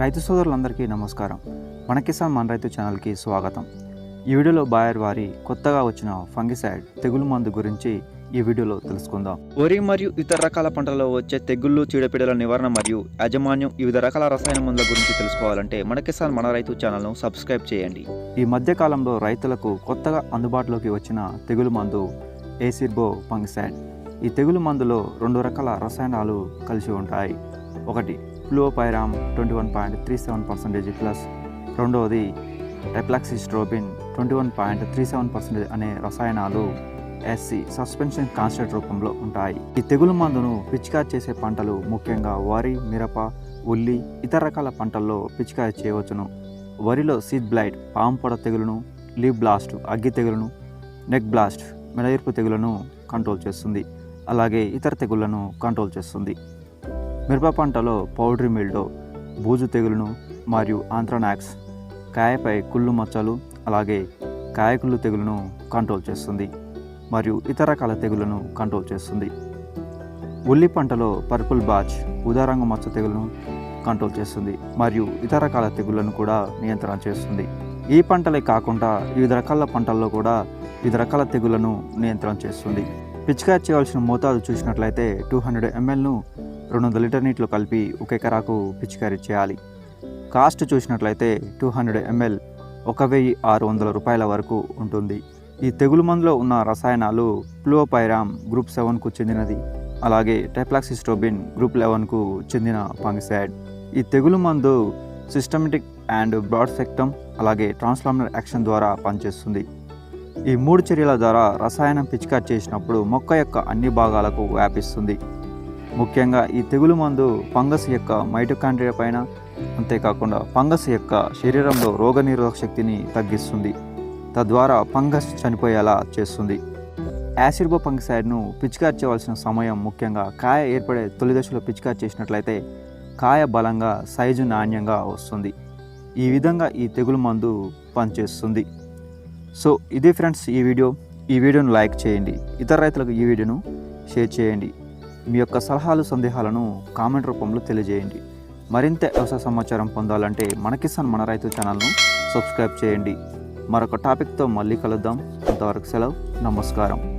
రైతు సోదరులందరికీ నమస్కారం. మన కిసాన్ మన రైతు ఛానల్కి స్వాగతం. ఈ వీడియోలో బాయర్ వారి కొత్తగా వచ్చిన ఫంగిసైడ్ తెగులు మందు గురించి ఈ వీడియోలో తెలుసుకుందాం. వరి మరియు ఇతర రకాల పంటలలో వచ్చే తెగుళ్ళు చీడపీడల నివారణ మరియు యాజమాన్యం వివిధ రకాల రసాయన మందుల గురించి తెలుసుకోవాలంటే మన కిసాన్ మన రైతు ఛానల్ను సబ్స్క్రైబ్ చేయండి. ఈ మధ్య కాలంలో రైతులకు కొత్తగా అందుబాటులోకి వచ్చిన తెగులు మందు ఏసిర్బో ఫంగిసైడ్. ఈ తెగులు మందులో రెండు రకాల రసాయనాలు కలిసి ఉంటాయి. ఒకటి fluopyram twenty one point three seven percentage plus రెండవది ఎప్లాక్సిస్ట్రోబిన్ twenty one point three seven percentage అనే రసాయనాలు ఎస్సి సస్పెన్షన్ కాన్స్టెంట్ రూపంలో ఉంటాయి. ఈ తెగులు మందును పిచికారి చేసే పంటలు ముఖ్యంగా వరి మిరప ఉల్లి ఇతర రకాల పంటల్లో పిచికారి చేయవచ్చును. వరిలో సీడ్ బ్లైట్ పాము పొడ తెగులును లీవ్ బ్లాస్ట్ అగ్గి తెగులును నెక్ బ్లాస్ట్ మెడయిర్పు తెగులను కంట్రోల్ చేస్తుంది. అలాగే ఇతర తెగుళ్ళను కంట్రోల్ చేస్తుంది. మిరప పంటలో పౌడరీ మిల్డో బూజు తెగులును మరియు ఆంథ్రనాక్స్ కాయపై కుళ్ళు మచ్చలు అలాగే కాయకుళ్ళు తెగులును కంట్రోల్ చేస్తుంది మరియు ఇతర రకాల తెగులను కంట్రోల్ చేస్తుంది. ఉల్లి పంటలో పర్పుల్ బాచ్ ఉదారంగు మచ్చ తెగులను కంట్రోల్ చేస్తుంది మరియు ఇతర రకాల తెగుళ్ళను కూడా నియంత్రణ చేస్తుంది. ఈ పంటలే కాకుండా వివిధ రకాల పంటల్లో కూడా వివిధ రకాల తెగుళ్ళను నియంత్రణ చేస్తుంది. పిచికారీ చేయవలసిన మోతాదు చూసినట్లయితే టూ హండ్రెడ్ ఎంఎల్ను రెండు వందల లీటర్ నీటిలో కలిపి ఒక ఎకరాకు పిచికారీ చేయాలి. కాస్ట్ చూసినట్లయితే టూ హండ్రెడ్ ఎంఎల్ ఒక వెయ్యి ఆరు వందల రూపాయల వరకు ఉంటుంది. ఈ తెగులు మందులో ఉన్న రసాయనాలు ప్లూపైరామ్ గ్రూప్ సెవెన్కు చెందినది. అలాగే టెప్లాక్సిస్టోబిన్ గ్రూప్ లెవెన్కు చెందిన ఫంగిసైడ్. ఈ తెగులు మందు సిస్టమేటిక్ అండ్ బ్రాడ్ సెక్టమ్ అలాగే ట్రాన్స్ఫార్మర్ యాక్షన్ ద్వారా పనిచేస్తుంది. ఈ మూడు చర్యల ద్వారా రసాయనం పిచికారి చేసినప్పుడు మొక్క యొక్క అన్ని భాగాలకు వ్యాపిస్తుంది. ముఖ్యంగా ఈ తెగులు మందు ఫంగస్ యొక్క మైటోకాండ్రియా పైన అంతేకాకుండా ఫంగస్ యొక్క శరీరంలో రోగనిరోధక శక్తిని తగ్గిస్తుంది. తద్వారా ఫంగస్ చనిపోయేలా చేస్తుంది. యాసిడ్బో ఫంగిసైడ్ను పిచికారి చేయవలసిన సమయం ముఖ్యంగా కాయ ఏర్పడే తొలి దశలో పిచికారి చేసినట్లయితే కాయ బలంగా సైజు నాణ్యంగా వస్తుంది. ఈ విధంగా ఈ తెగులు మందు పనిచేస్తుంది. సో ఇది ఫ్రెండ్స్ ఈ వీడియో. ఈ వీడియోను లైక్ చేయండి. ఇతర రైతులకు ఈ వీడియోను షేర్ చేయండి. మీ యొక్క సలహాలు సందేహాలను కామెంట్ రూపంలో తెలియజేయండి. మరింత వ్యవసాయ సమాచారం పొందాలంటే మన కిసాన్ మన రైతు ఛానల్ను సబ్స్క్రైబ్ చేయండి. మరొక టాపిక్తో మళ్ళీ కలుద్దాం. అంతవరకు సెలవు. నమస్కారం.